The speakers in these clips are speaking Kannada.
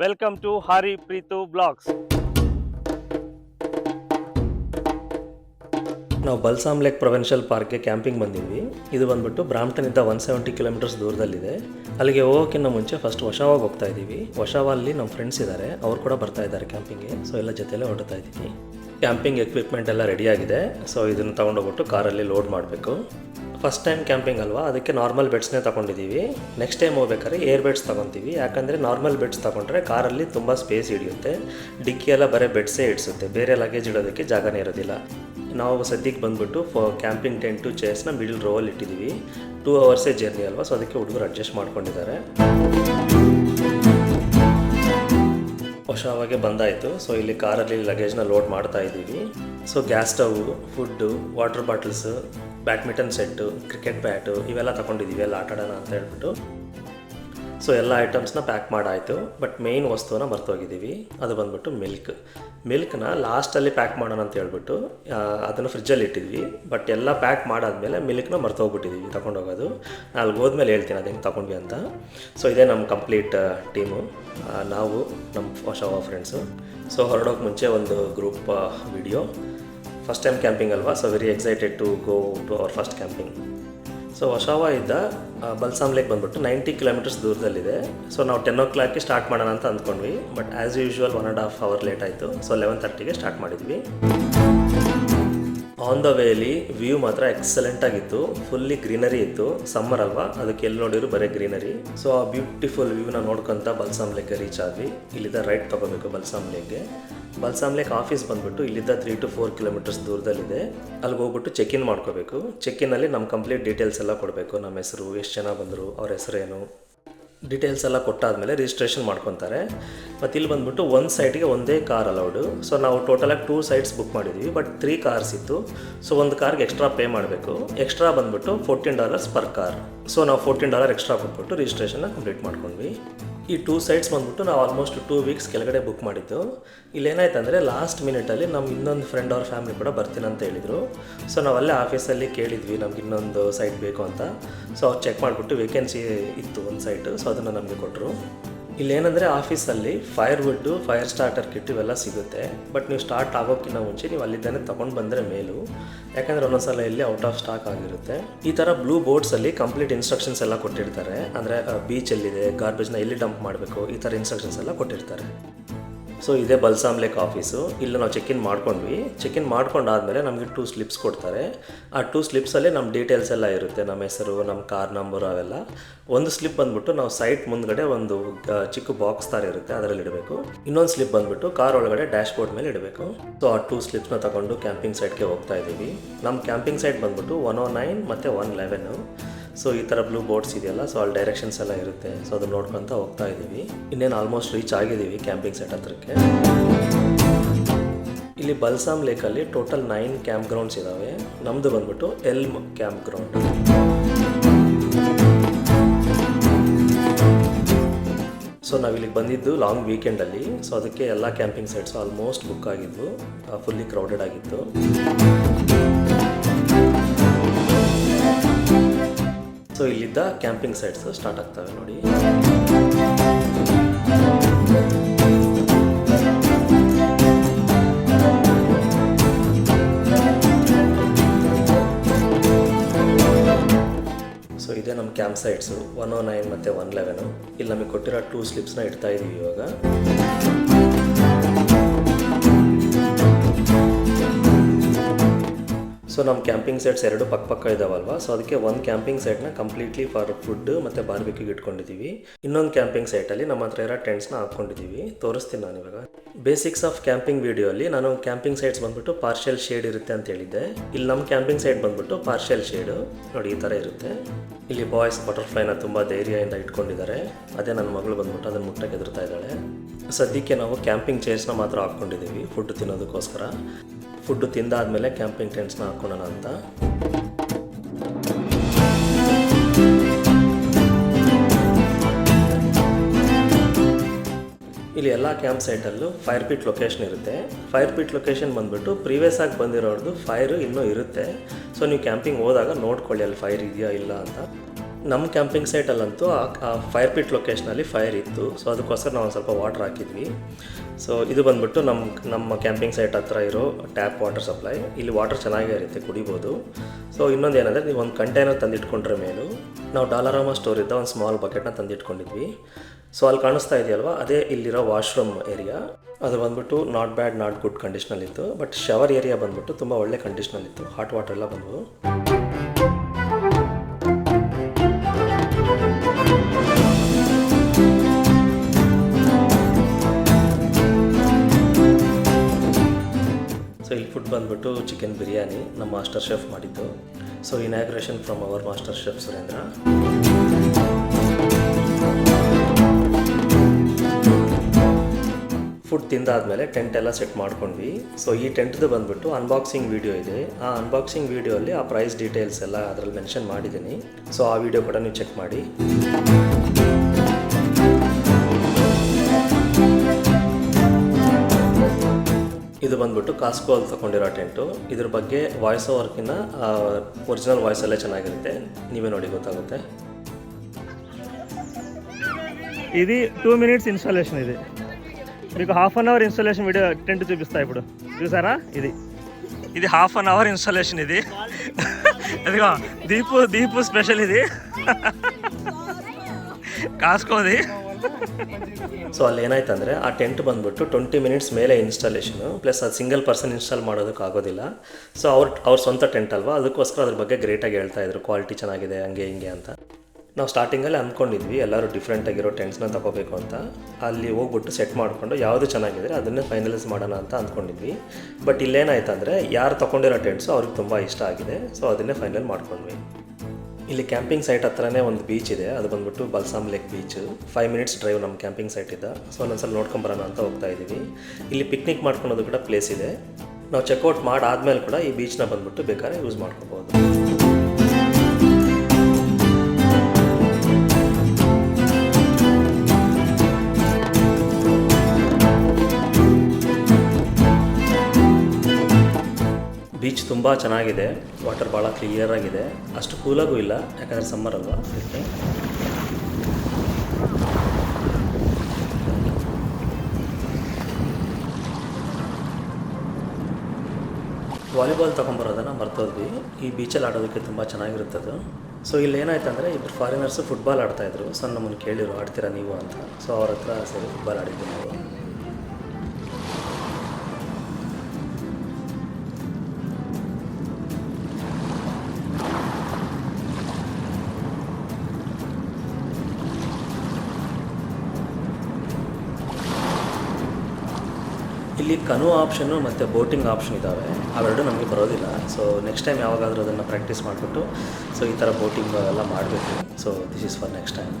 ವೆಲ್ಕಮ್ ಟು ಹಾರಿ ಪ್ರೀತು ಬ್ಲಾಗ್ಸ್ ನಾವು ಬಲ್ಸಾಮ್ ಲೇಕ್ ಪ್ರೊವೆನ್ಷಿಯಲ್ ಪಾರ್ಕ್ಗೆ ಕ್ಯಾಂಪಿಂಗ್ ಬಂದಿದ್ವಿ. ಇದು ಬಂದ್ಬಿಟ್ಟು ಬ್ರಾಂಪ್ಟನಿಂದ ಒನ್ ಸೆವೆಂಟಿ ಕಿಲೋಮೀಟರ್ಸ್ ದೂರದಲ್ಲಿದೆ. ಅಲ್ಲಿಗೆ ಹೋಗೋಕ್ಕಿಂತ ಮುಂಚೆ ಫಸ್ಟ್ ವಶಾವಾಗ ಹೋಗ್ತಾ ಇದ್ದೀವಿ. ವಶಾವಲ್ಲಿ ನಮ್ಮ ಫ್ರೆಂಡ್ಸ್ ಇದ್ದಾರೆ ಅವ್ರು ಕೂಡ ಬರ್ತಾ ಇದ್ದಾರೆ ಕ್ಯಾಂಪಿಂಗ್ಗೆ ಸೊ ಎಲ್ಲ ಜೊತೆಯಲ್ಲೇ ಹೊರಡ್ತಾ ಇದ್ದೀವಿ. ಕ್ಯಾಂಪಿಂಗ್ ಎಕ್ವಿಪ್ಮೆಂಟ್ ಎಲ್ಲ ರೆಡಿಯಾಗಿದೆ ಸೊ ಇದನ್ನು ತೊಗೊಂಡೋಗ್ಬಿಟ್ಟು ಕಾರಲ್ಲಿ ಲೋಡ್ ಮಾಡಬೇಕು. ಫಸ್ಟ್ ಟೈಮ್ ಕ್ಯಾಂಪಿಂಗ್ ಅಲ್ವಾ? ಅದಕ್ಕೆ ನಾರ್ಮಲ್ ಬೆಡ್ಸ್ನೇ ತೊಗೊಂಡಿದ್ದೀವಿ ನೆಕ್ಸ್ಟ್ ಟೈಮ್ ಹೋಗ್ಬೇಕಾದ್ರೆ ಏರ್ ಬೆಡ್ಸ್ ತೊಗೊತೀವಿ. ಯಾಕಂದರೆ ನಾರ್ಮಲ್ ಬೆಡ್ಸ್ ತೊಗೊಂಡ್ರೆ ಕಾರಲ್ಲಿ ತುಂಬ ಸ್ಪೇಸ್ ಹಿಡಿಯುತ್ತೆ. ಡಿಕ್ಕಿ ಎಲ್ಲ ಬರೀ ಬೆಡ್ಸೇ ಇಡಿಸುತ್ತೆ. ಬೇರೆ ಲಗೇಜ್ ಇಡೋದಕ್ಕೆ ಜಾಗನೇ ಇರೋದಿಲ್ಲ. ನಾವು ಸದ್ಯಕ್ಕೆ ಬಂದ್ಬಿಟ್ಟು ಫ ಕ್ಯಾಂಪಿಂಗ್ ಟೆಂಟು ಚೇರ್ಸ್ನ ಮಿಡಲ್ ರೋವಲ್ಲಿ ಇಟ್ಟಿದ್ದೀವಿ ಟೂ ಅವರ್ಸೇ ಜರ್ನಿ ಅಲ್ವಾ? ಸೊ ಅದಕ್ಕೆ ಹುಡುಗರು ಅಡ್ಜಸ್ಟ್ ಮಾಡ್ಕೊಂಡಿದ್ದಾರೆ. ಹೊಸವಾಗೆ ಬಂದಾಯಿತು. ಸೊ ಇಲ್ಲಿ ಕಾರಲ್ಲಿ ಲಗೇಜ್ನ ಲೋಡ್ ಮಾಡ್ತಾ ಇದ್ದೀವಿ. So gas stove food water bottles badminton set, cricket bat, ಇವೆಲ್ಲ ತೊಗೊಂಡಿದ್ದೀವಿ ಎಲ್ಲ ಆಟ ಆಡೋಣ ಅಂತ ಹೇಳ್ಬಿಟ್ಟು. ಸೊ ಎಲ್ಲ ಐಟಮ್ಸ್ನ ಪ್ಯಾಕ್ ಮಾಡಾಯಿತು, ಬಟ್ ಮೇಯ್ನ್ ವಸ್ತುವನ್ನ ಮರ್ತೋಗಿದ್ದೀವಿ ಅದು ಬಂದ್ಬಿಟ್ಟು ಮಿಲ್ಕ್ ಮಿಲ್ಕ್ನ ಲಾಸ್ಟಲ್ಲಿ ಪ್ಯಾಕ್ ಮಾಡೋಣ ಅಂತ ಹೇಳ್ಬಿಟ್ಟು ಅದನ್ನು ಫ್ರಿಜ್ಜಲ್ಲಿ ಇಟ್ಟಿದ್ವಿ. ಬಟ್ ಎಲ್ಲ ಪ್ಯಾಕ್ ಮಾಡಾದ್ಮೇಲೆ ಮಿಲ್ಕ್ನ ಮರ್ತೋಗ್ಬಿಟ್ಟಿದ್ದೀವಿ ತಗೊಂಡೋಗೋದು. ಅಲ್ಲಿ ಹೋದ್ಮೇಲೆ ಹೇಳ್ತೀನಿ, ಅದು ಹೆಂಗೆ ತಗೊಂಡ್ವಿ ಅಂತ. ಸೊ ಇದೇ ನಮ್ಮ ಕಂಪ್ಲೀಟ್ ಟೀಮು ನಾವು ನಮ್ಮ ಹೊಸ ಫ್ರೆಂಡ್ಸು ಸೊ ಹೊರಡೋಕೆ ಮುಂಚೆ ಒಂದು group video first time camping ಅಲ್ವಾ? So very excited to go to our first camping so ವಶಾವ ಇದ್ದ ಬಲ್ಸಾಮ್ ಲೇಕ್ ಬಂದ್ಬಿಟ್ಟು ನೈಂಟಿ ಕಿಲೋಮೀಟರ್ಸ್ ದೂರದಲ್ಲಿದೆ. ಸೊ ನಾವು ಟೆನ್ ಓ ಕ್ಲಾಕ್ಗೆ ಸ್ಟಾರ್ಟ್ ಮಾಡೋಣ ಅಂತ ಅಂದ್ಕೊಂಡ್ವಿ. But as usual one and half hour late ಆಯಿತು. ಸೊ ಲೆವೆನ್ ತರ್ಟಿಗೆ ಸ್ಟಾರ್ಟ್ ಮಾಡಿದ್ವಿ. ಆನ್ ದ ವೇಲಿ ವ್ಯೂ ಮಾತ್ರ ಎಕ್ಸಲೆಂಟ್ ಆಗಿತ್ತು. ಫುಲ್ಲಿ ಗ್ರೀನರಿ ಇತ್ತು. ಸಮ್ಮರ್ ಅಲ್ವಾ? ಅದಕ್ಕೆ ಎಲ್ಲಿ ನೋಡಿದ್ರು ಬರೀ ಗ್ರೀನರಿ ಸೊ ಆ ಬ್ಯೂಟಿಫುಲ್ ವ್ಯೂನ ನೋಡ್ಕೊಂತ ಬಲ್ಸಾಮ್ ಲೇಕ್ಗೆ ರೀಚ್ ಆದ್ವಿ. ಇಲ್ಲಿಂದ ರೈಟ್ ತಗೋಬೇಕು ಬಲ್ಸಾಮ್ ಲೇಕ್ಗೆ ಬಲ್ಸಾಮ್ ಲೇಕ್ ಆಫೀಸ್ ಬಂದ್ಬಿಟ್ಟು ಇಲ್ಲಿಂದ ತ್ರೀ ಟು ಫೋರ್ ಕಿಲೋಮೀಟರ್ಸ್ ದೂರದಲ್ಲಿದೆ. ಅಲ್ಲಿಗೆ ಹೋಗ್ಬಿಟ್ಟು ಚೆಕ್ ಇನ್ ಮಾಡ್ಕೋಬೇಕು. ಚೆಕ್ ಇನ್ನಲ್ಲಿ ನಮ್ಮ ಕಂಪ್ಲೀಟ್ ಡೀಟೇಲ್ಸ್ ಎಲ್ಲ ಕೊಡಬೇಕು. ನಮ್ಮ ಹೆಸರು, ಎಷ್ಟು ಜನ ಬಂದರು, ಅವ್ರ ಹೆಸರೇನು? ಡೀಟೇಲ್ಸ್ ಎಲ್ಲ ಕೊಟ್ಟಾದಮೇಲೆ ರಿಜಿಸ್ಟ್ರೇಷನ್ ಮಾಡ್ಕೊತಾರೆ. ಮತ್ತು ಇಲ್ಲಿ ಬಂದ್ಬಿಟ್ಟು ಒಂದು ಸೈಟಿಗೆ ಒಂದೇ ಕಾರ್ ಅಲೌಡು ಸೊ ನಾವು ಟೋಟಲಾಗಿ ಟೂ ಸೈಟ್ಸ್ ಬುಕ್ ಮಾಡಿದ್ವಿ ಬಟ್ ತ್ರೀ ಕಾರ್ಸ್ ಇತ್ತು. ಸೊ ಒಂದು ಕಾರ್ಗೆ ಎಕ್ಸ್ಟ್ರಾ ಪೇ ಮಾಡಬೇಕು. ಎಕ್ಸ್ಟ್ರಾ ಬಂದುಬಿಟ್ಟು fourteen dollars per car so ನಾವು ಫೋರ್ಟೀನ್ ಡಾಲರ್ ಎಕ್ಸ್ಟ್ರಾ ಕೊಟ್ಬಿಟ್ಟು ರಿಜಿಸ್ಟ್ರೇಷನ್ನ ಕಂಪ್ಲೀಟ್ ಮಾಡ್ಕೊಂಡ್ವಿ. ಈ ಟೂ ಸೈಟ್ಸ್ ಬಂದ್ಬಿಟ್ಟು ನಾವು ಆಲ್ಮೋಸ್ಟ್ ಟೂ ವೀಕ್ಸ್ ಕೆಳಗಡೆ ಬುಕ್ ಮಾಡಿದ್ದು. ಇಲ್ಲೇನಾಯ್ತು ಅಂದರೆ ಲಾಸ್ಟ್ ಮಿನಿಟಲ್ಲಿ ನಮ್ಮ ಇನ್ನೊಂದು ಫ್ರೆಂಡ್ ಅವ್ರ ಫ್ಯಾಮಿಲಿ ಕೂಡ ಬರ್ತೀನಿ ಅಂತ ಹೇಳಿದರು. ಸೊ ನಾವು ಅಲ್ಲೇ ಆಫೀಸಲ್ಲಿ ಕೇಳಿದ್ವಿ ನಮ್ಗೆ ಇನ್ನೊಂದು ಸೈಟ್ ಬೇಕು ಅಂತ. ಸೊ ಅವ್ರು ಚೆಕ್ ಮಾಡಿಬಿಟ್ಟು ವೇಕೆನ್ಸಿ ಇತ್ತು ಒಂದು ಸೈಟು ಸೊ ಅದನ್ನು ನಮಗೆ ಕೊಟ್ಟರು ಇಲ್ಲೇನಂದರೆ ಆಫೀಸಲ್ಲಿ fire wood fire starter kit ಇವೆಲ್ಲ ಸಿಗುತ್ತೆ. ಬಟ್ ನೀವು ಸ್ಟಾರ್ಟ್ ಆಗೋಕ್ಕಿಂತ ಮುಂಚೆ ನೀವು ಅಲ್ಲಿದ್ದಾನೆ ತೊಗೊಂಡು ಬಂದರೆ ಮೇಲು. ಯಾಕಂದರೆ ಒಂದೊಂದ್ಸಲ ಇಲ್ಲಿ ಔಟ್ ಆಫ್ ಸ್ಟಾಕ್ ಆಗಿರುತ್ತೆ. ಈ ಥರ ಬ್ಲೂ ಬೋರ್ಡ್ಸಲ್ಲಿ ಕಂಪ್ಲೀಟ್ ಇನ್ಸ್ಟ್ರಕ್ಷನ್ಸ್ ಎಲ್ಲ ಕೊಟ್ಟಿರ್ತಾರೆ. ಅಂದರೆ ಬೀಚ್ ಎಲ್ಲಿದೆ ಗಾರ್ಬೇಜ್ನ ಎಲ್ಲಿ ಡಂಪ್ ಮಾಡಬೇಕು, ಈ ಥರ ಇನ್ಸ್ಟ್ರಕ್ಷನ್ಸ್ ಎಲ್ಲ ಕೊಟ್ಟಿರ್ತಾರೆ. ಸೊ ಇದೇ ಬಲ್ಸಾಮ್ ಲೇಕ್ ಆಫೀಸು ಇಲ್ಲಿ ನಾವು ಚೆಕ್ ಇನ್ ಮಾಡ್ಕೊಂಡ್ವಿ. ಚೆಕ್ ಇನ್ ಮಾಡ್ಕೊಂಡಾದ್ಮೇಲೆ ನಮಗೆ ಟೂ ಸ್ಲಿಪ್ಸ್ ಕೊಡ್ತಾರೆ. ಆ ಟೂ ಸ್ಲಿಪ್ಸಲ್ಲಿ ನಮ್ಮ ಡೀಟೇಲ್ಸ್ ಎಲ್ಲ ಇರುತ್ತೆ. ನಮ್ಮ ಹೆಸರು ನಮ್ಮ ಕಾರ್ ನಂಬರು ಅವೆಲ್ಲ. ಒಂದು ಸ್ಲಿಪ್ ಬಂದ್ಬಿಟ್ಟು ನಾವು ಸೈಟ್ ಮುಂದ್ಗಡೆ ಒಂದು ಚಿಕ್ಕ ಬಾಕ್ಸ್ ಥರ ಇರುತ್ತೆ. ಅದರಲ್ಲಿ ಇಡಬೇಕು. ಇನ್ನೊಂದು ಸ್ಲಿಪ್ ಬಂದ್ಬಿಟ್ಟು ಕಾರ್ ಒಳಗಡೆ ಡ್ಯಾಶ್ ಬೋರ್ಡ್ ಮೇಲೆ ಇಡಬೇಕು. ಸೊ ಆ ಟೂ ಸ್ಲಿಪ್ಸ್ನ ತಗೊಂಡು ಕ್ಯಾಂಪಿಂಗ್ ಸೈಟ್ಗೆ ಹೋಗ್ತಾ ಇದ್ದೀವಿ. ನಮ್ಮ ಕ್ಯಾಂಪಿಂಗ್ ಸೈಟ್ ಬಂದ್ಬಿಟ್ಟು ಒನ್ ಓ ನೈನ್ ಮತ್ತು ಒನ್ ಲೆವೆನು ಸೊ ಈ ಥರ ಬ್ಲೂ ಬೋರ್ಡ್ಸ್ ಇದೆಯಲ್ಲ ಸೊ ಅಲ್ಲಿ ಡೈರೆಕ್ಷನ್ಸ್ ಎಲ್ಲ ಇರುತ್ತೆ. ಸೊ ಅದನ್ನ ನೋಡ್ಕೊಂತ ಹೋಗ್ತಾ ಇದ್ದೀವಿ ಇನ್ನೇನು ಆಲ್ಮೋಸ್ಟ್ ರೀಚ್ ಆಗಿದ್ದೀವಿ ಕ್ಯಾಂಪಿಂಗ್ ಸೆಟ್ ಹತ್ರಕ್ಕೆ. ಇಲ್ಲಿ ಬಲ್ಸಾಮ್ ಲೇಕಲ್ಲಿ ಟೋಟಲ್ ನೈನ್ ಕ್ಯಾಂಪ್ ಗ್ರೌಂಡ್ಸ್ ಇದ್ದಾವೆ ನಮ್ಮದು ಬಂದ್ಬಿಟ್ಟು ಎಲ್ಮ್ ಕ್ಯಾಂಪ್ ಗ್ರೌಂಡ್ ಸೊ ನಾವು ಇಲ್ಲಿಗೆ ಬಂದಿದ್ದು ಲಾಂಗ್ ವೀಕೆಂಡಲ್ಲಿ ಸೊ ಅದಕ್ಕೆ ಎಲ್ಲ ಕ್ಯಾಂಪಿಂಗ್ ಸೈಟ್ಸ್ ಆಲ್ಮೋಸ್ಟ್ ಬುಕ್ ಆಗಿದ್ವು. ಫುಲ್ಲಿ ಕ್ರೌಡೆಡ್ ಆಗಿತ್ತು. ಸೊ ಇಲ್ಲಿದ್ದ ಕ್ಯಾಂಪಿಂಗ್ ಸೈಟ್ಸ್ ಸ್ಟಾರ್ಟ್ ಆಗ್ತವೆ ನೋಡಿ. ಸೊ ಇದೇ ನಮ್ಮ camp sites one o nine ಮತ್ತು ಒನ್ ಲೆವೆನು ಇಲ್ಲಿ ನಮಗೆ ಕೊಟ್ಟಿರೋ ಟೂ ಸ್ಲಿಪ್ಸ್ನ ಇಡ್ತಾ ಇದ್ದೀವಿ ಇವಾಗ. ಸೊ ನಮ್ಮ ಕ್ಯಾಂಪಿಂಗ್ ಸೈಟ್ಸ್ ಎರಡು ಪಕ್ಕ ಪಕ್ಕ ಇದಾವಲ್ವಾ? ಸೊ ಅದಕ್ಕೆ ಒಂದು ಕ್ಯಾಂಪಿಂಗ್ ಸೈಟ್ನ ಕಂಪ್ಲೀಟ್ಲಿ ಫಾರ್ ಫುಡ್ ಮತ್ತು ಬಾರ್ಬಿಕ್ಯೂಗೆ ಇಟ್ಕೊಂಡಿದ್ದೀವಿ ಇನ್ನೊಂದು ಕ್ಯಾಂಪಿಂಗ್ ಸೈಟಲ್ಲಿ ನಮ್ಮ ಹತ್ರ ಇರೋ ಟೆಂಟ್ಸ್ನ ಹಾಕ್ಕೊಂಡಿದ್ದೀವಿ ತೋರಿಸ್ತೀನಿ ನಾನು ಇವಾಗ. ಬೇಸಿಕ್ಸ್ ಆಫ್ ಕ್ಯಾಂಪಿಂಗ್ ವಿಡಿಯೋಲಿ ನಾನು ಕ್ಯಾಂಪಿಂಗ್ ಸೈಟ್ಸ್ ಬಂದ್ಬಿಟ್ಟು ಪಾರ್ಷಿಯಲ್ ಶೇಡ್ ಇರುತ್ತೆ ಅಂತ ಹೇಳಿದ್ದೆ. ಇಲ್ಲಿ ನಮ್ಮ ಕ್ಯಾಂಪಿಂಗ್ ಸೈಟ್ ಬಂದ್ಬಿಟ್ಟು ಪಾರ್ಷಿಯಲ್ ಶೇಡು ನೋಡಿ, ಈ ಥರ ಇರುತ್ತೆ. ಇಲ್ಲಿ ಬಾಯ್ಸ್ ಬಟರ್ಫ್ಲೈನ ತುಂಬ ಧೈರ್ಯದಿಂದ ಇಟ್ಕೊಂಡಿದ್ದಾರೆ. ಅದೇ ನನ್ನ ಮಗಳು ಬಂದ್ಬಿಟ್ಟು ಅದನ್ನು ಮುಟ್ಟಕ್ಕೆ ಎದುರ್ತಾ ಇದ್ದಾಳೆ. ಸದ್ಯಕ್ಕೆ ನಾವು ಕ್ಯಾಂಪಿಂಗ್ ಚೇರ್ಸ್ನ ಮಾತ್ರ ಹಾಕ್ಕೊಂಡಿದ್ದೀವಿ ಫುಡ್ ತಿನ್ನೋದಕ್ಕೋಸ್ಕರ. ಫುಡ್ ತಿಂದಾದ್ಮೇಲೆ ಕ್ಯಾಂಪಿಂಗ್ ಟೆಂಟ್ಸ್ನ ಹಾಕೊಳ್ಳೋಣ ಅಂತ. ಇಲ್ಲಿ ಎಲ್ಲ ಕ್ಯಾಂಪ್ ಸೈಟಲ್ಲೂ ಫೈರ್ ಪಿಟ್ ಲೊಕೇಶನ್ ಇರುತ್ತೆ. ಫೈರ್ ಪಿಟ್ ಲೊಕೇಶನ್ ಬಂದ್ಬಿಟ್ಟು ಪ್ರೀವಿಯಸ್ ಆಗಿ ಬಂದಿರೋರ್ದು ಫೈರ್ ಇನ್ನೂ ಇರುತ್ತೆ. ಸೊ ನೀವು ಕ್ಯಾಂಪಿಂಗ್ ಹೋದಾಗ ನೋಡ್ಕೊಳ್ಳಿ ಅಲ್ಲಿ ಫೈರ್ ಇದೆಯಾ ಇಲ್ಲ ಅಂತ. ನಮ್ಮ ಕ್ಯಾಂಪಿಂಗ್ ಸೈಟಲ್ಲಂತೂ ಆ ಫೈರ್ ಪಿಟ್ ಲೊಕೇಶನಲ್ಲಿ ಫೈರ್ ಇತ್ತು. ಸೊ ಅದಕ್ಕೋಸ್ಕರ ನಾವು ಸ್ವಲ್ಪ ವಾಟರ್ ಹಾಕಿದ್ವಿ. ಸೊ ಇದು ಬಂದ್ಬಿಟ್ಟು ನಮ್ಮ ನಮ್ಮ ಕ್ಯಾಂಪಿಂಗ್ ಸೈಟ್ ಹತ್ರ ಇರೋ ಟ್ಯಾಪ್ ವಾಟರ್ ಸಪ್ಲೈ ಇಲ್ಲಿ ವಾಟರ್ ಚೆನ್ನಾಗೇ ಇರುತ್ತೆ, ಕುಡಿಬೋದು. ಸೊ ಇನ್ನೊಂದು ಏನಂದರೆ ನೀವು ಒಂದು ಕಂಟೈನರ್ ತಂದಿಟ್ಕೊಂಡ್ರೆ ಮೇಲೂ. ನಾವು ಡಾಲರಾಮ ಇದ್ದ ಒಂದು ಸ್ಮಾಲ್ ಬಕೆಟ್ನ ತಂದಿಟ್ಕೊಂಡಿದ್ವಿ. ಸೊ ಅಲ್ಲಿ ಕಾಣಿಸ್ತಾ ಇದೆಯಲ್ವಾ? ಅದೇ ಇಲ್ಲಿರೋ ವಾಶ್ರೂಮ್ ಏರಿಯಾ ಅದು ಬಂದ್ಬಿಟ್ಟು ನಾಟ್ ಬ್ಯಾಡ್ ನಾಟ್ ಗುಡ್ ಕಂಡೀಷ್ನಲ್ಲಿತ್ತು ಬಟ್ ಶವರ್ ಏರಿಯಾ ಬಂದ್ಬಿಟ್ಟು ತುಂಬ ಒಳ್ಳೆ ಕಂಡೀಷ್ನಲ್ಲಿತ್ತು ಹಾಟ್ ವಾಟರ್ ಎಲ್ಲ ಬಂದವು. ಬಂದ್ಬಿಟ್ಟು ಚಿಕನ್ ಬಿರಿಯಾನಿ ನಮ್ಮ ಮಾಸ್ಟರ್ ಶೆಫ್ ಮಾಡಿದ್ದು. So inauguration from our master chef Surendra. Food ತಿಂದಾದ್ಮೇಲೆ tent ಎಲ್ಲ ಸೆಟ್ ಮಾಡ್ಕೊಂಡ್ವಿ. ಸೊ ಈ ಟೆಂಟ್ದು ಬಂದ್ಬಿಟ್ಟು ಅನ್ಬಾಕ್ಸಿಂಗ್ ವಿಡಿಯೋ ಇದೆ. ಆ ಅನ್ಬಾಕ್ಸಿಂಗ್ ವಿಡಿಯೋಲ್ಲಿ ಆ ಪ್ರೈಸ್ ಡೀಟೇಲ್ಸ್ ಎಲ್ಲ ಅದರಲ್ಲಿ ಮೆನ್ಷನ್ ಮಾಡಿದ್ದೀನಿ. ಸೊ ಆ ವಿಡಿಯೋ ಕೂಡ ನೀವು ಚೆಕ್ ಮಾಡಿ. ಇದು ಬಂದ್ಬಿಟ್ಟು ಕಾಸ್ಕೋ ಅಲ್ಲಿ ತಗೊಂಡಿರೋ ಟೆಂಟು ಇದ್ರ ಬಗ್ಗೆ ವಾಯ್ಸ್ ಓವರ್ಕಿನ್ನ ಒರಿಜಿನಲ್ ವಾಯ್ಸ್ ಅಲ್ಲೇ ಚೆನ್ನಾಗಿರುತ್ತೆ ನೀವೇ ನೋಡಿ ಗೊತ್ತಾಗುತ್ತೆ ఇది టూ మినిట్స్ ఇన్స్టాలేషన్ ఇది మీకు half an hour installation video tent చూపిస్తా ఇప్పుడు చూసారా ఇది ఇది హాఫ్ అన్ అవర్ ఇన్స్టాలేషన్ ఇది అదిగో దీపు దీపు స్పెషల్ ఇది కాసుకోది ಸೊ ಅಲ್ಲಿ ಏನಾಯ್ತಂದರೆ ಆ ಟೆಂಟ್ ಬಂದ್ಬಿಟ್ಟು ಟ್ವೆಂಟಿ ಮಿನಿಟ್ಸ್ ಮೇಲೆ ಇನ್ಸ್ಟಾಲೇಷನು ಪ್ಲಸ್ ಅದು ಸಿಂಗಲ್ ಪರ್ಸನ್ ಇನ್ಸ್ಟಾಲ್ ಮಾಡೋದಕ್ಕೆ ಆಗೋದಿಲ್ಲ. ಸೊ ಅವ್ರ ಅವ್ರ ಸ್ವಂತ ಟೆಂಟ್ ಅಲ್ವಾ? ಅದಕ್ಕೋಸ್ಕರ ಅದ್ರ ಬಗ್ಗೆ ಗ್ರೇಟಾಗಿ ಹೇಳ್ತಾ ಇದ್ರು. ಕ್ವಾಲಿಟಿ ಚೆನ್ನಾಗಿದೆ, ಹಂಗೆ ಹಿಂಗೆ ಅಂತ. ನಾವು ಸ್ಟಾರ್ಟಿಂಗಲ್ಲಿ ಅಂದ್ಕೊಂಡಿದ್ವಿ ಎಲ್ಲರೂ ಡಿಫ್ರೆಂಟಾಗಿರೋ ಟೆಂಟ್ಸ್ನ ತಗೋಬೇಕು ಅಂತ. ಅಲ್ಲಿ ಹೋಗ್ಬಿಟ್ಟು ಸೆಟ್ ಮಾಡಿಕೊಂಡು ಯಾವುದು ಚೆನ್ನಾಗಿದ್ರೆ ಅದನ್ನೇ ಫೈನಲೈಸ್ ಮಾಡೋಣ ಅಂತ ಅಂದ್ಕೊಂಡಿದ್ವಿ ಬಟ್ ಇಲ್ಲೇನಾಯ್ತಂದರೆ ಯಾರು ತೊಗೊಂಡಿರೋ ಟೆಂಟ್ಸು ಅವ್ರಿಗೆ ತುಂಬ ಇಷ್ಟ ಆಗಿದೆ. ಸೊ ಅದನ್ನೇ ಫೈನಲ್ ಮಾಡ್ಕೊಂಡ್ವಿ. ಇಲ್ಲಿ ಕ್ಯಾಂಪಿಂಗ್ ಸೈಟ್ ಹತ್ರನೇ ಒಂದು ಬೀಚ್ ಇದೆ. ಅದು ಬಂದ್ಬಿಟ್ಟು Balsam Lake beach five minutes drive ನಮ್ಮ ಕ್ಯಾಂಪಿಂಗ್ ಸೈಟ್ ಇದ್ದ ಸೊ ಒಂದೊಂದ್ಸಲ ನೋಡ್ಕೊಂಬರೋಣ ಅಂತ ಹೋಗ್ತಾ ಇದ್ದೀವಿ. ಇಲ್ಲಿ ಪಿಕ್ನಿಕ್ ಮಾಡ್ಕೊಳೋದು ಕೂಡ ಪ್ಲೇಸ್ ಇದೆ. ನಾವು ಚೆಕ್ಔಟ್ ಮಾಡಾದ್ಮೇಲೆ ಕೂಡ ಈ ಬೀಚ್ನ ಬಂದ್ಬಿಟ್ಟು ಬೇಕಾದ್ರೆ ಯೂಸ್ ಮಾಡ್ಕೋಬೋದು. ತುಂಬ ಚೆನ್ನಾಗಿದೆ. ವಾಟರ್ ಭಾಳ ಕ್ಲಿಯರ್ ಆಗಿದೆ. ಅಷ್ಟು ಕೂಲಾಗೂ ಇಲ್ಲ, ಯಾಕಂದರೆ ಸಮ್ಮರ್ ಅಲ್ವಾ? ಅದಕ್ಕೆ. ವಾಲಿಬಾಲ್ ತೊಗೊಂಬರೋದನ್ನು ಮರ್ತೋದ್ವಿ. ಈ ಬೀಚಲ್ಲಿ ಆಡೋದಕ್ಕೆ ತುಂಬ ಅದು. ಸೊ ಇಲ್ಲಿ ಏನಾಯ್ತು ಅಂದರೆ ಇಬ್ಬರು ಫಾರಿನರ್ಸು ಫುಟ್ಬಾಲ್ ಆಡ್ತಾಯಿದ್ರು ಸೊ ನಮ್ಮನ್ನು ಕೇಳಿರು, ಆಡ್ತೀರಾ ನೀವು ಅಂತ? ಸೊ ಅವ್ರ ಹತ್ರ ಸರಿ ಫುಟ್ಬಾಲ್ ಆಡಿದ್ವಿ ನಾವು. ಇಲ್ಲಿ ಕನು ಆಪ್ಷನ್ನು ಮತ್ತು ಬೋಟಿಂಗ್ ಆಪ್ಷನ್ ಇದ್ದಾವೆ ಅವೆರಡು ನಮಗೆ ಬರೋದಿಲ್ಲ. ಸೊ ನೆಕ್ಸ್ಟ್ ಟೈಮ್ ಯಾವಾಗಾದರೂ ಅದನ್ನು ಪ್ರಾಕ್ಟೀಸ್ ಮಾಡಿಬಿಟ್ಟು ಸೊ ಈ ಥರ ಬೋಟಿಂಗ್ ಎಲ್ಲ ಮಾಡಬೇಕು. So this is for next time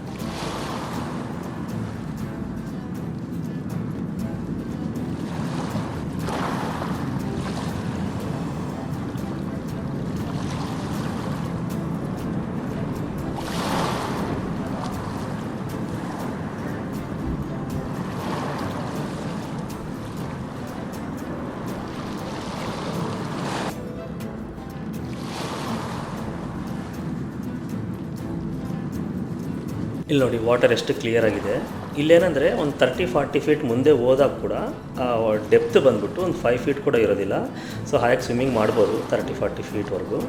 ಇಲ್ಲಿ ನೋಡಿ ವಾಟರ್ ಎಷ್ಟು ಕ್ಲಿಯರ್ ಆಗಿದೆ. ಇಲ್ಲೇನಂದರೆ, ಒಂದು ತರ್ಟಿ ಫಾರ್ಟಿ ಫೀಟ್ ಮುಂದೆ ಹೋದಾಗ ಕೂಡ ಡೆಪ್ತ್ ಬಂದ್ಬಿಟ್ಟು ಒಂದು ಫೈವ್ ಫೀಟ್ ಕೂಡ ಇರೋದಿಲ್ಲ. ಸೊ ಹಾಗೆ ಸ್ವಿಮ್ಮಿಂಗ್ ಮಾಡ್ಬೋದು ತರ್ಟಿ ಫಾರ್ಟಿ ಫೀಟ್ವರೆಗೂ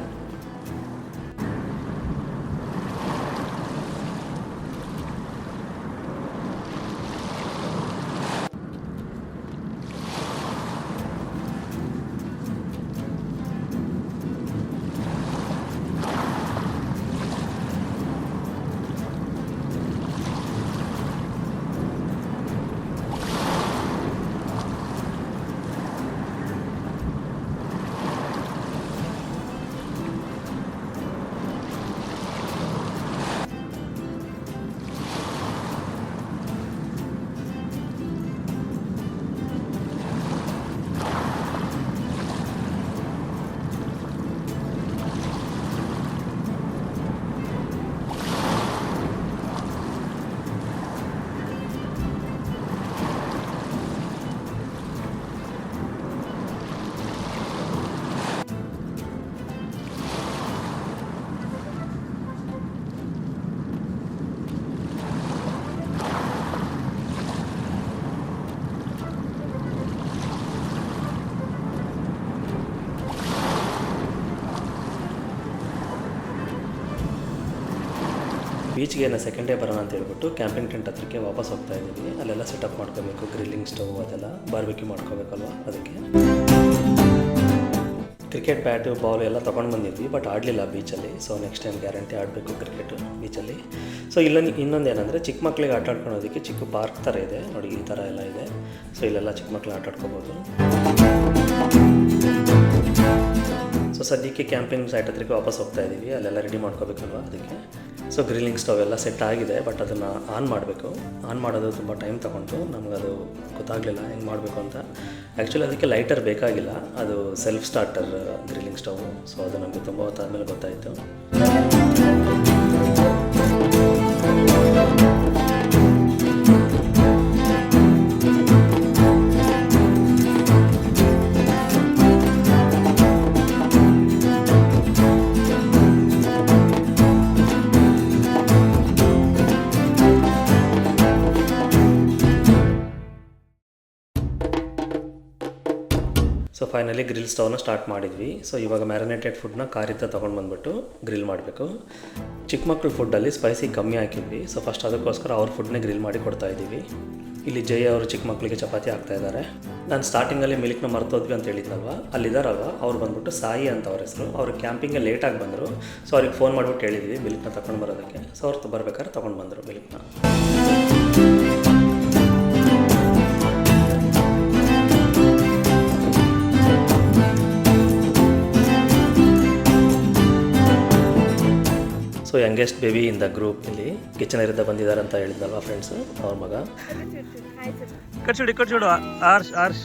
ಬೀಚ್ಗೆ ಏನೋ ಸೆಕೆಂಡ್ ಡೇ ಬರೋಣ ಅಂತ ಹೇಳ್ಬಿಟ್ಟು ಕ್ಯಾಂಪಿಂಗ್ ಟೆಂಟ್ ಹತ್ರಕ್ಕೆ ವಾಪಸ್ ಹೋಗ್ತಾ ಇದ್ದೀವಿ. ಅಲ್ಲೆಲ್ಲ ಸೆಟಪ್ ಮಾಡ್ಕೋಬೇಕು ಗ್ರಿಲ್ಲಿಂಗ್ ಸ್ಟವ್ ಅದೆಲ್ಲ ಬಾರ್ಬಿಕ್ಯೂ ಮಾಡ್ಕೋಬೇಕಲ್ವ ಅದಕ್ಕೆ. ಕ್ರಿಕೆಟ್ ಬ್ಯಾಟು ಬಾಲ್ ಎಲ್ಲ ತೊಗೊಂಡು ಬಂದಿದ್ವಿ ಬಟ್ ಆಡಲಿಲ್ಲ ಬೀಚಲ್ಲಿ. ಸೊ ನೆಕ್ಸ್ಟ್ ಟೈಮ್ ಗ್ಯಾರಂಟಿ ಆಡಬೇಕು ಕ್ರಿಕೆಟು ಬೀಚಲ್ಲಿ. ಸೊ ಇಲ್ಲ ಇನ್ನೊಂದು ಏನಂದರೆ ಚಿಕ್ಕ ಮಕ್ಕಳಿಗೆ ಆಟ ಆಡ್ಕೊಳೋದಕ್ಕೆ ಚಿಕ್ಕ ಪಾರ್ಕ್ ಥರ ಇದೆ. ನೋಡಿ ಈ ಥರ ಎಲ್ಲ ಇದೆ. ಸೊ ಇಲ್ಲೆಲ್ಲ ಚಿಕ್ಕ ಮಕ್ಕಳು ಆಟ ಆಡ್ಕೋಬೋದು. ಸೊ ಸದ್ಯಕ್ಕೆ ಕ್ಯಾಂಪಿಂಗ್ ಸೈಟ್ ಹತ್ರಕ್ಕೆ ವಾಪಸ್ ಹೋಗ್ತಾ ಇದ್ದೀವಿ ಅಲ್ಲೆಲ್ಲ ರೆಡಿ ಮಾಡ್ಕೋಬೇಕಲ್ವ ಅದಕ್ಕೆ. ಸೊ ಗ್ರಿಲ್ಲಿಂಗ್ ಸ್ಟವ್ ಎಲ್ಲ ಸೆಟ್ ಆಗಿದೆ ಬಟ್ ಅದನ್ನು ಆನ್ ಮಾಡಬೇಕು. ಆನ್ ಮಾಡೋದು ತುಂಬ ಟೈಮ್ ತೊಗೊಂಡು, ನಮಗದು ಗೊತ್ತಾಗಲಿಲ್ಲ ಹೆಂಗೆ ಮಾಡಬೇಕು ಅಂತ. ಆ್ಯಕ್ಚುಲಿ ಅದಕ್ಕೆ ಲೈಟರ್ ಬೇಕಾಗಿಲ್ಲ. ಅದು self starter grilling stove so ಅದು ನಮಗೆ ತುಂಬ ಹೊತ್ತಾದಮೇಲೆ ಗೊತ್ತಾಯಿತು. ಫೈನಲಿ ಗ್ರಿಲ್ ಸ್ಟವ್ನ ಸ್ಟಾರ್ಟ್ ಮಾಡಿದ್ವಿ. ಸೊ ಇವಾಗ ಮ್ಯಾರಿನೇಟೆಡ್ ಫುಡ್ನ ಕಾರಿಂದ ತೊಗೊಂಡು ಬಂದ್ಬಿಟ್ಟು ಗ್ರಿಲ್ ಮಾಡಬೇಕು. ಚಿಕ್ಕ ಮಕ್ಕಳು ಫುಡ್ಡಲ್ಲಿ ಸ್ಪೈಸಿ ಕಮ್ಮಿ ಹಾಕಿದ್ವಿ. ಸೊ ಫಸ್ಟ್ ಅದಕ್ಕೋಸ್ಕರ ಅವ್ರ ಫುಡ್ನೇ ಗ್ರಿಲ್ ಮಾಡಿ ಕೊಡ್ತಾ ಇದ್ದೀವಿ. ಇಲ್ಲಿ ಜಯ ಅವರು ಚಿಕ್ಕ ಮಕ್ಕಳಿಗೆ ಚಪಾತಿ ಹಾಕ್ತಾ ಇದ್ದಾರೆ. ನಾನು ಸ್ಟಾರ್ಟಿಂಗಲ್ಲಿ ಮಿಲ್ಕ್ನ ಮರ್ತೋದ್ವಿ ಅಂತ ಹೇಳಿದ್ನಲ್ವ? ಅಲ್ಲಿದ್ದಾರಲ್ವ ಅವ್ರು ಬಂದ್ಬಿಟ್ಟು ಸಾಯಿ ಅಂತ ಅವ್ರ ಹೆಸರು. ಅವ್ರು ಕ್ಯಾಂಪಿಂಗ್ಗೆ ಲೇಟಾಗಿ ಬಂದರು. ಸೊ ಅವ್ರಿಗೆ ಫೋನ್ ಮಾಡಿಬಿಟ್ಟು ಹೇಳಿದ್ವಿ ಮಿಲ್ಕ್ನ ತಗೊಂಡು ಬರೋದಕ್ಕೆ. ಸೊ ಅವ್ರು ಬರ್ಬೇಕಾದ್ರೆ ತೊಗೊಂಡು ಬಂದರು ಮಿಲ್ಕ್ನ so youngest baby in the group ಇಲ್ಲಿ ಕಿಚನರಿಂದ ಬಂದಿದ್ದಾರೆ ಅಂತ ಹೇಳಿದ್ನಲ್ವಾ ಫ್ರೆಂಡ್ಸ್ ಅವ್ರ ಮಗ? ಕಟ್ಸಿಡಿ ಕಟ್ಸಿಡು. ಆರ್ಶ್ ಆರ್ಶ್.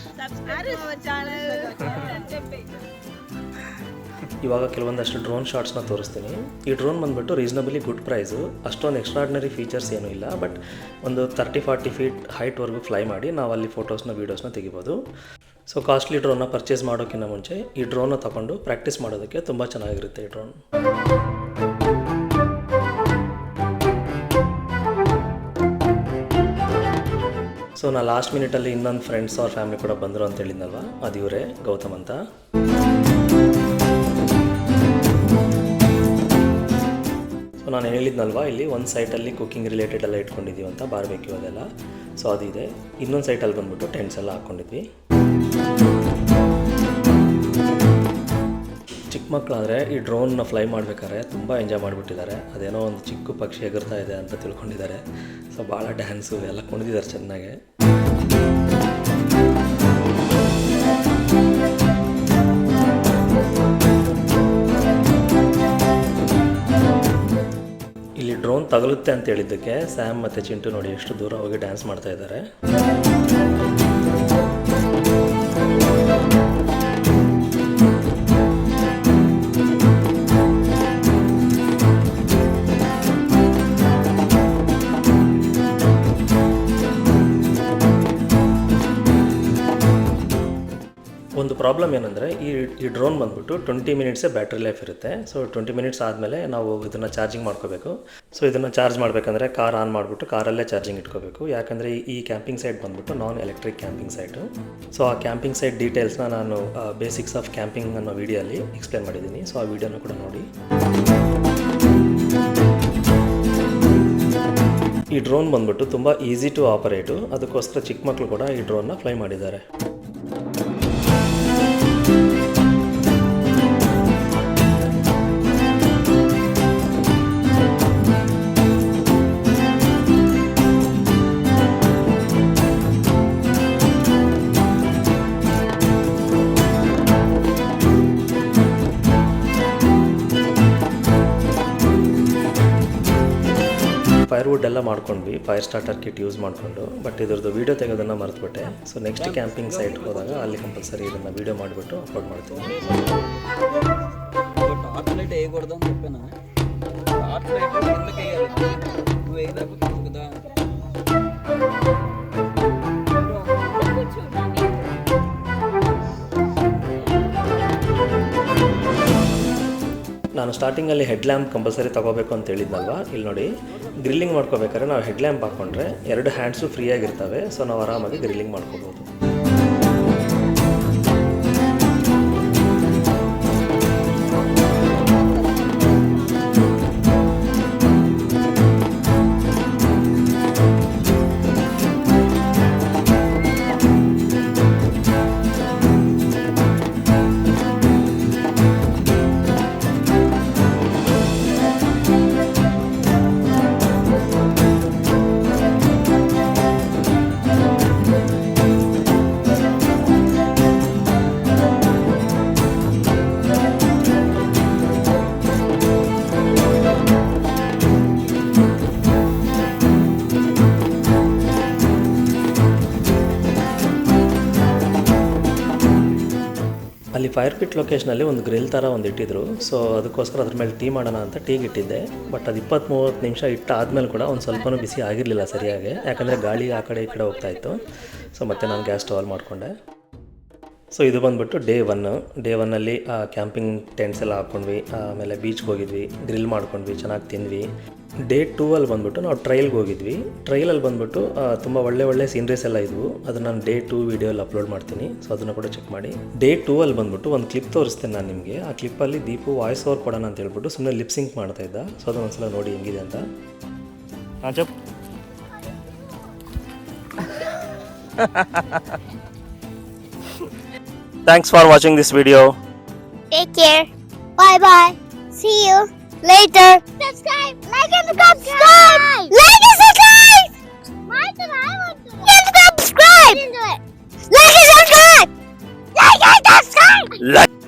ಇವಾಗ ಕೆಲವೊಂದಷ್ಟು ಡ್ರೋನ್ ಶಾಟ್ಸ್ನ ತೋರಿಸ್ತೀನಿ. ಈ ಡ್ರೋನ್ ಬಂದ್ಬಿಟ್ಟು ರೀಸನಬಲಿ ಗುಡ್ ಪ್ರೈಸು ಅಷ್ಟೊಂದು ಎಕ್ಸ್ಟ್ರಾರ್ಡಿನರಿ ಫೀಚರ್ಸ್ ಏನೂ ಇಲ್ಲ ಬಟ್ ಒಂದು ತರ್ಟಿ ಫಾರ್ಟಿ ಫೀಟ್ ಹೈಟ್ವರೆಗೂ ಫ್ಲೈ ಮಾಡಿ ನಾವು ಅಲ್ಲಿ ಫೋಟೋಸ್ನ ವೀಡಿಯೋಸ್ನ ತೆಗಿಬೋದು. ಸೊ ಕಾಸ್ಟ್ಲಿ ಡ್ರೋನ್ನ ಪರ್ಚೇಸ್ ಮಾಡೋಕ್ಕಿಂತ ಮುಂಚೆ ಈ ಡ್ರೋನ್ನ ತಗೊಂಡು ಪ್ರಾಕ್ಟೀಸ್ ಮಾಡೋದಕ್ಕೆ ತುಂಬ ಚೆನ್ನಾಗಿರುತ್ತೆ ಈ ಡ್ರೋನ್ ಸೊ ನಾ ಲಾಸ್ಟ್ ಮಿನಿಟಲ್ಲಿ ಇನ್ನೊಂದು ಫ್ರೆಂಡ್ಸ್ ಅವ್ರ ಫ್ಯಾಮಿಲಿ ಕೂಡ ಬಂದರು ಅಂತ ಹೇಳಿದ್ನಲ್ವ? ಅದು ಇವರೇ, ಗೌತಮ್ ಅಂತ. ಸೊ ನಾನು ಹೇಳಿದ್ನಲ್ವ, ಇಲ್ಲಿ ಒಂದು ಸೈಟಲ್ಲಿ ಕುಕ್ಕಿಂಗ್ ರಿಲೇಟೆಡ್ ಎಲ್ಲ ಇಟ್ಕೊಂಡಿದ್ದೀವಿ ಅಂತ ಬಾರ್ಬೇಕ್ಯೂ ಅದೆಲ್ಲ. ಸೊ ಅದಿದೆ. ಇನ್ನೊಂದು ಸೈಟಲ್ಲಿ ಬಂದ್ಬಿಟ್ಟು ಟೆಂಟ್ಸ್ ಎಲ್ಲ ಹಾಕ್ಕೊಂಡಿದ್ವಿ ಚಿಕ್ಕ ಮಕ್ಕಳಾದರೆ ಈ ಡ್ರೋನ್ನ ಫ್ಲೈ ಮಾಡಬೇಕಾದ್ರೆ ತುಂಬ ಎಂಜಾಯ್ ಮಾಡಿಬಿಟ್ಟಿದ್ದಾರೆ. ಅದೇನೋ ಒಂದು ಚಿಕ್ಕ ಪಕ್ಷಿ ಎಗರ್ತಾ ಇದೆ ಅಂತ ತಿಳ್ಕೊಂಡಿದ್ದಾರೆ. ಸೊ ಭಾಳ ಡ್ಯಾನ್ಸು ಎಲ್ಲ ಕುಣಿದಿದ್ದಾರೆ ಚೆನ್ನಾಗೆ. ಇಲ್ಲಿ ಡ್ರೋನ್ ತಗಲುತ್ತೆ ಅಂತ ಹೇಳಿದ್ದಕ್ಕೆ ಸ್ಯಾಮ್ ಮತ್ತು ಚಿಂಟು ನೋಡಿ ಎಷ್ಟು ದೂರ ಹೋಗಿ ಡ್ಯಾನ್ಸ್ ಮಾಡ್ತಾ ಇದ್ದಾರೆ. ಪ್ರಾಬ್ಲಮ್ ಏನಂದರೆ, ಈ ಈ ಡ್ರೋನ್ ಬಂದ್ಬಿಟ್ಟು ಟ್ವೆಂಟಿ ಮಿನಿಟ್ಸೇ ಬ್ಯಾಟ್ರಿ ಲೈಫ್ ಇರುತ್ತೆ. ಸೊ ಟ್ವೆಂಟಿ ಮಿನಿಟ್ಸ್ ಆದಮೇಲೆ ನಾವು ಇದನ್ನು ಚಾರ್ಜಿಂಗ್ ಮಾಡ್ಕೋಬೇಕು. ಸೊ ಇದನ್ನು ಚಾರ್ಜ್ ಮಾಡಬೇಕಂದ್ರೆ ಕಾರ್ ಆನ್ ಮಾಡಿಬಿಟ್ಟು ಕಾರಲ್ಲೇ ಚಾರ್ಜಿಂಗ್ ಇಟ್ಕೋಬೇಕು. ಯಾಕಂದರೆ ಈ ಕ್ಯಾಂಪಿಂಗ್ ಸೈಟ್ ಬಂದ್ಬಿಟ್ಟು non electric camping site so ಆ ಕ್ಯಾಂಪಿಂಗ್ ಸೈಟ್ ಡೀಟೇಲ್ಸ್ನ ನಾನು ಬೇಸಿಕ್ಸ್ ಆಫ್ ಕ್ಯಾಂಪಿಂಗ್ ಅನ್ನೋ ವಿಡಿಯೋಲ್ಲಿ ಎಕ್ಸ್ಪ್ಲೇನ್ ಮಾಡಿದ್ದೀನಿ. ಸೊ ಆ ವಿಡಿಯೋನ ಕೂಡ ನೋಡಿ. ಈ ಡ್ರೋನ್ ಬಂದ್ಬಿಟ್ಟು ತುಂಬ ಈಸಿ ಟು ಆಪರೇಟು ಅದಕ್ಕೋಸ್ಕರ ಚಿಕ್ಕ ಮಕ್ಕಳು ಕೂಡ ಈ ಡ್ರೋನ್ನ ಫ್ಲೈ ಮಾಡಿದ್ದಾರೆ. ಫುಡ್ ಎಲ್ಲ ಮಾಡ್ಕೊಂಡ್ವಿ ಫೈರ್ ಸ್ಟಾರ್ಟರ್ ಕಿಟ್ ಯೂಸ್ ಮಾಡಿಕೊಂಡು ಬಟ್ ಇದ್ರದ್ದು ವೀಡಿಯೋ ತೆಗೋದನ್ನು ಮರೆತುಬಿಟ್ಟೆ. ಸೊ ನೆಕ್ಸ್ಟ್ ಕ್ಯಾಂಪಿಂಗ್ ಸೈಟ್ ಹೋದಾಗ ಅಲ್ಲಿ ಕಂಪಲ್ಸರಿ ಇದನ್ನು ವೀಡಿಯೋ ಮಾಡಿಬಿಟ್ಟು ಅಪ್ಲೋಡ್ ಮಾಡ್ತೀನಿ. ನಾನು ಸ್ಟಾರ್ಟಿಂಗಲ್ಲಿ ಹೆಡ್ ಲ್ಯಾಂಪ್ ಕಂಪಲ್ಸರಿ ತಗೋಬೇಕು ಅಂತ ಹೇಳಿದ್ನಲ್ವಾ? ಇಲ್ಲಿ ನೋಡಿ, ಗ್ರಿಲ್ಲಿಂಗ್ ಮಾಡ್ಕೋಬೇಕಾದ್ರೆ ನಾವು ಹೆಡ್ ಲ್ಯಾಂಪ್ ಹಾಕ್ಕೊಂಡ್ರೆ ಎರಡು ಹ್ಯಾಂಡ್ಸು ಫ್ರೀಯಾಗಿರ್ತವೆ, ಸೊ ನಾವು ಆರಾಮಾಗಿ ಗ್ರಿಲ್ಲಿಂಗ್ ಮಾಡ್ಕೋಬೋದು. ಫೈರ್ ಪಿಟ್ ಲೊಕೇಶನಲ್ಲಿ ಒಂದು ಗ್ರಿಲ್ ಥರ ಒಂದು ಇಟ್ಟಿದ್ರು. ಸೊ ಅದಕ್ಕೋಸ್ಕರ ಅದ್ರ ಮೇಲೆ ಟೀ ಮಾಡೋಣ ಅಂತ ಟೀಗೆ ಇಟ್ಟಿದ್ದೆ. ಬಟ್ ಅದು ಇಪ್ಪತ್ತು ಮೂವತ್ತು ನಿಮಿಷ ಇಟ್ಟು ಆದಮೇಲೆ ಕೂಡ ಒಂದು ಸ್ವಲ್ಪನೂ ಬಿಸಿ ಆಗಿರಲಿಲ್ಲ ಸರಿಯಾಗಿ. ಯಾಕಂದರೆ ಗಾಳಿ ಆ ಕಡೆ ಈ ಕಡೆ ಹೋಗ್ತಾ ಇತ್ತು. ಸೊ ಮತ್ತೆ ನಾನು ಗ್ಯಾಸ್ ಸ್ಟವ್ ಮಾಡಿಕೊಂಡೆ. ಸೊ ಇದು ಬಂದ್ಬಿಟ್ಟು ಡೇ ಒನ್ ಡೇ ಒನ್ನಲ್ಲಿ ಕ್ಯಾಂಪಿಂಗ್ ಟೆಂಟ್ಸ್ ಎಲ್ಲ ಹಾಕ್ಕೊಂಡ್ವಿ ಆಮೇಲೆ ಬೀಚ್ಗೆ ಹೋಗಿದ್ವಿ ಗ್ರಿಲ್ ಮಾಡ್ಕೊಂಡ್ವಿ ಚೆನ್ನಾಗಿ ತಿಂದ್ವಿ. ಡೇ ಟೂ ಅಲ್ಲಿ ಬಂದ್ಬಿಟ್ಟು ನಾವು ಟ್ರೈಲ್ಗೆ ಹೋಗಿದ್ವಿ. ಟ್ರೈಲಲ್ಲಿ ಬಂದ್ಬಿಟ್ಟು ತುಂಬ ಒಳ್ಳೆ ಒಳ್ಳೆ ಸೀನ್ರೀಸ್ ಎಲ್ಲ ಇದ್ವು. ಅದನ್ನು ನಾನು ಡೇ ಟೂ ವೀಡಿಯೋಲ್ಲಿ ಅಪ್ಲೋಡ್ ಮಾಡ್ತೀನಿ. ಸೊ ಅದನ್ನು ಕೂಡ ಚೆಕ್ ಮಾಡಿ. ಡೇ ಟೂ ಅಲ್ಲಿ ಬಂದ್ಬಿಟ್ಟು ಒಂದು ಕ್ಲಿಪ್ ತೋರಿಸ್ತೇನೆ ನಾನು ನಿಮಗೆ. ಆ ಕ್ಲಿಪ್ಪಲ್ಲಿ ದೀಪು ವಾಯ್ಸ್ ಓವರ್ ಕೊಡೋಣ ಅಂತ ಹೇಳ್ಬಿಟ್ಟು ಸುಮ್ಮನೆ ಲಿಪ್ಸಿಂಕ್ ಮಾಡ್ತಾ ಇದ್ದ. ಸೊ ಅದನ್ನ ಒಂದ್ಸಲ ನೋಡಿ ಹೆಂಗಿದೆ ಅಂತ. ಹಾಂ ಚಪ್ Thanks for watching this video. Take care. Bye bye. See you later. Subscribe. Like and subscribe. Like and subscribe. My turn. I want to? Like and subscribe. Like and subscribe. Like and subscribe. Like.